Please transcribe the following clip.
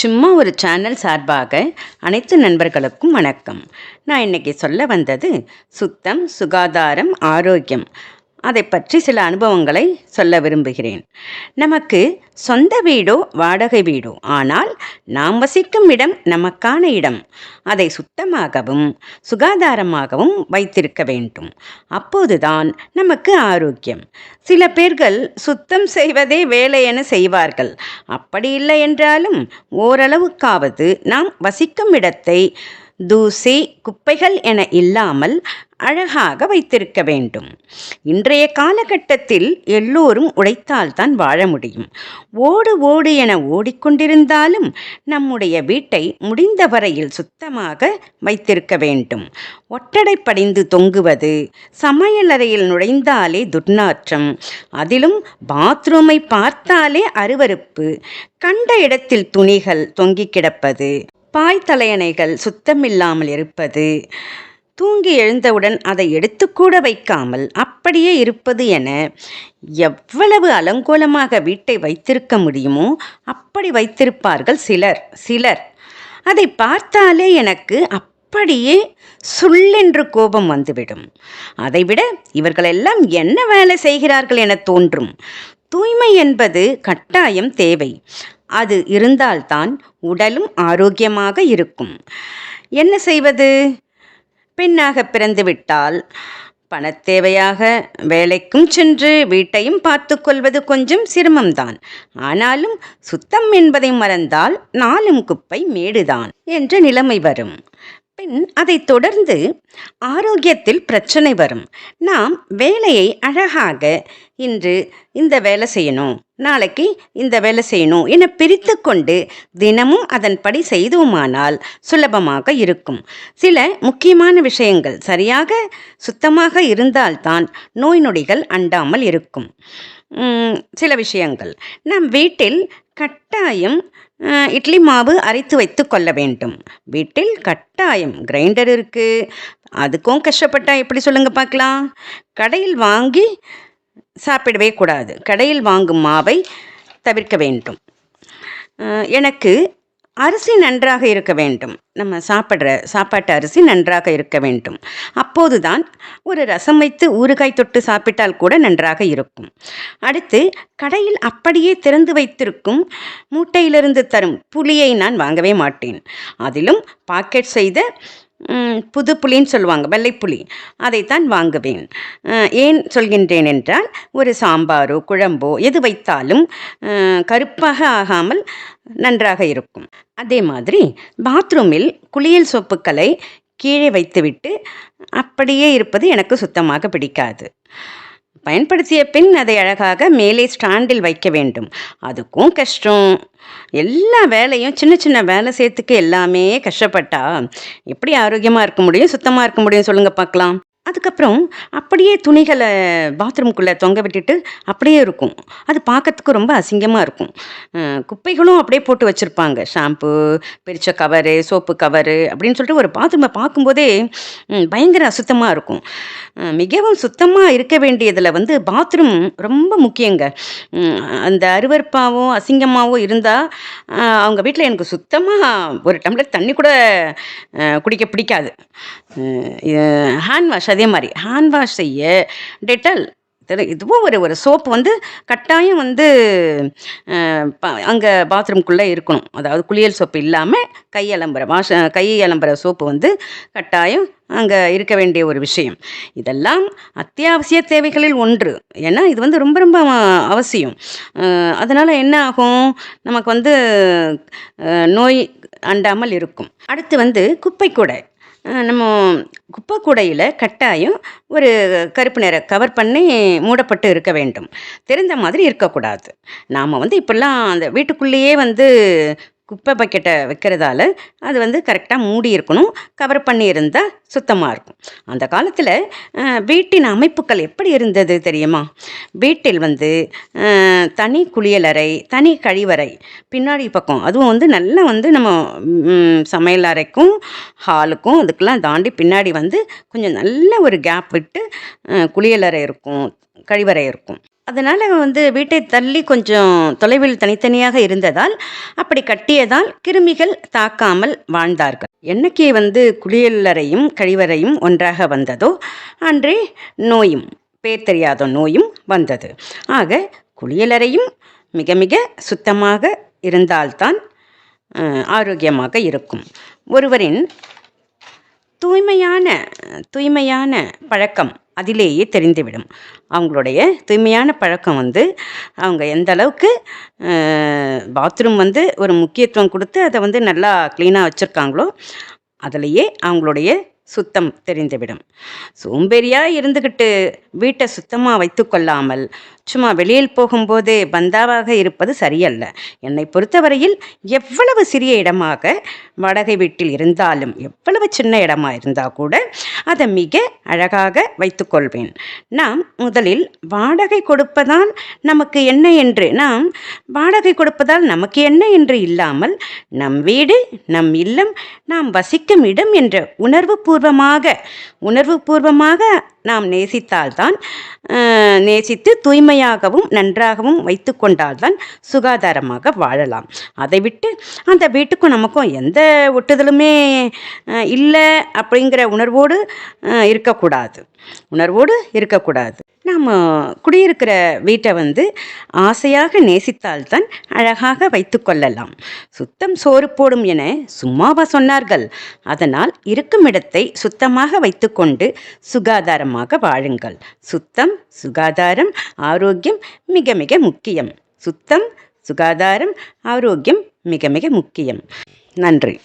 சும்மா ஒரு சேனல் சார்பாக அனைத்து நண்பர்களுக்கும் வணக்கம். நான் இன்னைக்கு சொல்ல வந்தது சுத்தம் சுகாதாரம் ஆரோக்கியம். அதை பற்றி சில அனுபவங்களை சொல்ல விரும்புகிறேன். நமக்கு சொந்த வீடோ வாடகை வீடோ ஆனால் நாம் வசிக்கும் இடம் நமக்கான இடம். அதை சுத்தமாகவும் சுகாதாரமாகவும் வைத்திருக்க வேண்டும். அப்போதுதான் நமக்கு ஆரோக்கியம். சில பேர்கள் சுத்தம் செய்வதே வேலை என செய்வார்கள். அப்படி இல்லை என்றாலும் ஓரளவுக்காவது நாம் வசிக்கும் இடத்தை தூசி குப்பைகள் என இல்லாமல் அழகாக வைத்திருக்க வேண்டும். இன்றைய காலகட்டத்தில் எல்லோரும் உழைத்தால்தான் வாழ முடியும். ஓடு ஓடு என ஓடிக்கொண்டிருந்தாலும் நம்முடைய வீட்டை முடிந்த வரையில் சுத்தமாக வைத்திருக்க வேண்டும். ஒட்டடை படிந்து தொங்குவது சமையலறையில் நுழைந்தாலே துர்நாற்றம் அதிலும் பாத்ரூமை பார்த்தாலே அருவருப்பு கண்ட இடத்தில் துணிகள் தொங்கிக் கிடப்பது பாய் தலையணைகள் சுத்தமில்லாமல் இருப்பது தூங்கி எழுந்தவுடன் அதை எடுத்துக்கூட வைக்காமல் அப்படியே இருப்பது என எவ்வளவு அலங்கோலமாக வீட்டை வைத்திருக்க முடியுமோ அப்படி வைத்திருப்பார்கள் சிலர் சிலர். அதை பார்த்தாலே எனக்கு அப்படியே சுள்ளென்று கோபம் வந்துவிடும். அதைவிட இவர்களெல்லாம் என்ன வேலை செய்கிறார்கள் என தோன்றும். தூய்மை என்பது கட்டாயம் தேவை. அது இருந்தால்தான் உடலும் ஆரோக்கியமாக இருக்கும். என்ன செய்வது? பெண்ணாக பிறந்துவிட்டால் பணத்தேவையாக வேலைக்கும் சென்று வீட்டையும் பார்த்து கொள்வது கொஞ்சம் சிரமம்தான். ஆனாலும் சுத்தம் என்பதை மறந்தால் நாளும் குப்பை மேடுதான் என்ற நிலைமை வரும். பின் அதைத் தொடர்ந்து ஆரோக்கியத்தில் பிரச்சனை வரும். நாம் வேலையை அழகாக இன்று இந்த வேலை செய்யணும் நாளைக்கு இந்த வேலை செய்யணும் என பிரித்து கொண்டு தினமும் அதன்படி செய்தோமானால் சுலபமாக இருக்கும். சில முக்கியமான விஷயங்கள் சரியாக சுத்தமாக இருந்தால்தான் நோய் நொடிகள் அண்டாமல் இருக்கும். சில விஷயங்கள். நம் வீட்டில் கட்டாயம் இட்லி மாவு அரைத்து வைத்து கொள்ள வேண்டும். வீட்டில் கட்டாயம் கிரைண்டர் இருக்குது அதுக்கும் கஷ்டப்பட்டா எப்படி சொல்லுங்கள் பார்க்கலாம். கடையில் வாங்கி சாப்பிடவே கூடாது. கடையில் வாங்கும் மாவை தவிர்க்க வேண்டும். எனக்கு அரிசி நன்றாக இருக்க வேண்டும். நம்ம சாப்பிட்ற சாப்பாட்டு அரிசி நன்றாக இருக்க வேண்டும். அப்போதுதான் ஒரு ரசம் வைத்து ஊறுகாய் தொட்டு சாப்பிட்டால் கூட நன்றாக இருக்கும். அடுத்து கடையில் அப்படியே திறந்து வைத்திருக்கும் மூட்டையிலிருந்து தரும் புளியை நான் வாங்கவே மாட்டேன். அதிலும் பாக்கெட் செய்த புது புளின்னு சொல்லுவாங்க வெள்ளைப்புலி அதைத்தான் வாங்குவேன். ஏன் சொல்கின்றேன் என்றால் ஒரு சாம்பாரோ குழம்போ எது வைத்தாலும் கருப்பாக ஆகாமல் நன்றாக இருக்கும். அதே மாதிரி பாத்ரூமில் குளியல் சோப்புக்களை கீழே வைத்துவிட்டு அப்படியே இருப்பது எனக்கு சுத்தமாக பிடிக்காது. பயன்படுத்திய பின் அதை அழகாக மேலே ஸ்டாண்டில் வைக்க வேண்டும். அதுக்கும் கஷ்டம். எல்லா வேலையும் சின்ன சின்ன வேலை சேர்த்துக்கு எல்லாமே கஷ்டப்பட்டா எப்படி ஆரோக்கியமாக இருக்க முடியும் சுத்தமாக இருக்க முடியும் சொல்லுங்கள் பார்க்கலாம். அதுக்கப்புறம் அப்படியே துணிகளை பாத்ரூம்குள்ளே தொங்க விட்டுட்டு அப்படியே இருக்கும். அது பார்க்கறதுக்கு ரொம்ப அசிங்கமாக இருக்கும். குப்பைகளும் அப்படியே போட்டு வச்சுருப்பாங்க. ஷாம்பு பிரித்த கவரு சோப்பு கவரு அப்படின்னு சொல்லிட்டு ஒரு பாத்ரூமை பார்க்கும்போதே பயங்கர அசுத்தமாக இருக்கும். மிகவும் சுத்தமாக இருக்க வேண்டியதில் வந்து பாத்ரூம் ரொம்ப முக்கியங்க. அந்த அருவறுப்பாகவும் அசிங்கமாகவும் இருந்தால் அவங்க வீட்டில் எனக்கு சுத்தமாக ஒரு டம்ளர் தண்ணி கூட குடிக்க பிடிக்காது. ஹேண்ட் வாஷ் அது மாதிரி ஹேண்ட் வாஷ் செய்ய டெட்டல் இதுவும் ஒரு ஒரு சோப்பு வந்து கட்டாயம் வந்து அங்கே பாத்ரூம்குள்ளே இருக்கணும். அதாவது குளியல் சோப்பு இல்லாமல் கை அலம்புற வாஷ கை அலம்புற சோப்பு வந்து கட்டாயம் அங்கே இருக்க வேண்டிய ஒரு விஷயம். இதெல்லாம் அத்தியாவசிய தேவைகளில் ஒன்று. ஏன்னா இது வந்து ரொம்ப ரொம்ப அவசியம். அதனால் என்ன ஆகும்? நமக்கு வந்து நோய் அண்டாமல் இருக்கும். அடுத்து வந்து குப்பை கூடை. நம்ம குப்பை கூடையில் கட்டாயம் ஒரு கருப்பு நிற கவர் பண்ணி மூடப்பட்டு இருக்க வேண்டும். தெரிந்த மாதிரி இருக்கக்கூடாது. நாம் வந்து இப்போல்லாம் அந்த வீட்டுக்குள்ளேயே வந்து குப்பை பக்கெட்டை வைக்கிறதால அது வந்து கரெக்டாக மூடி இருக்கணும் கவர் பண்ணி இருந்தால் சுத்தமாக இருக்கும். அந்த காலத்தில் வீட்டின் அமைப்புகள் எப்படி இருந்தது தெரியுமா? வீட்டில் வந்து தனி குளியலறை தனி கழிவறை பின்னாடி பக்கம் அதுவும் வந்து நல்லா வந்து நம்ம சமையல் அறைக்கும் ஹாலுக்கும் அதுக்கெல்லாம் தாண்டி பின்னாடி வந்து கொஞ்சம் நல்ல ஒரு கேப் விட்டு குளியலறை இருக்கும் கழிவறை இருக்கும். அதனால் வந்து வீட்டை தள்ளி கொஞ்சம் தொலைவில் தனித்தனியாக இருந்ததால் அப்படி கட்டியதால் கிருமிகள் தாக்காமல் வாழ்ந்தார்கள். என்னைக்கு வந்து குளியலறையும் கழிவறையும் ஒன்றாக வந்ததோ அன்றே நோயும் பேர் தெரியாத நோயும் வந்தது. ஆக குளியலறையும் மிக மிக சுத்தமாக இருந்தால்தான் ஆரோக்கியமாக இருக்கும். ஒருவரின் தூய்மையான தூய்மையான பழக்கம் அதிலேயே தெரிந்துவிடும். அவங்களுடைய தூய்மையான பழக்கம் வந்து அவங்க எந்த அளவுக்கு பாத்ரூம் வந்து ஒரு முக்கியத்துவம் கொடுத்து அதை வந்து நல்லா க்ளீனாக வச்சுருக்காங்களோ அதுலேயே அவங்களுடைய சுத்தம் தெரிந்துவிடும். சோம்பேறியாக இருந்துக்கிட்டு வீட்டை சுத்தமாக வைத்துக்கொள்ளாமல் சும்மா வெளியில் போகும்போதே பந்தாவாக இருப்பது சரியல்ல. என்னை பொறுத்தவரையில் எவ்வளவு சிறிய இடமாக வாடகை வீட்டில் இருந்தாலும் எவ்வளவு சின்ன இடமா இருந்தால் கூட அதை மிக அழகாக வைத்துக்கொள்வேன் நாம் முதலில் வாடகை கொடுப்பதால் நமக்கு என்ன என்று நாம் வாடகை கொடுப்பதால் நமக்கு என்ன என்று இல்லாமல் நம் வீடு நம் இல்லம் நாம் வசிக்கும் இடம் என்ற உணர்வு பூர்வமாக உணர்வு பூர்வமாக நாம் நேசித்தால்தான் நேசித்து தூய்மையாகவும் நன்றாகவும் வைத்து கொண்டால்தான் சுகாதாரமாக வாழலாம். அதை விட்டு அந்த வீட்டுக்கும் நமக்கும் எந்த ஒட்டுதலுமே இல்லை அப்படிங்கிற உணர்வோடு இருக்கக்கூடாது. உணர்வோடு இருக்கக்கூடாது. நாம் குடியிருக்கிற வீட்டை வந்து ஆசையாக நேசித்தால்தான் அழகாக வைத்து கொள்ளலாம். சுத்தம் சோறு போடும் என சும்மாவா சொன்னார்கள். அதனால் இருக்கும் இடத்தை சுத்தமாக வைத்துக்கொண்டு சுகாதாரமாக வாழுங்கள். சுத்தம் சுகாதாரம் ஆரோக்கியம் மிக மிக முக்கியம். சுத்தம் சுகாதாரம் ஆரோக்கியம் மிக மிக முக்கியம். நன்றி.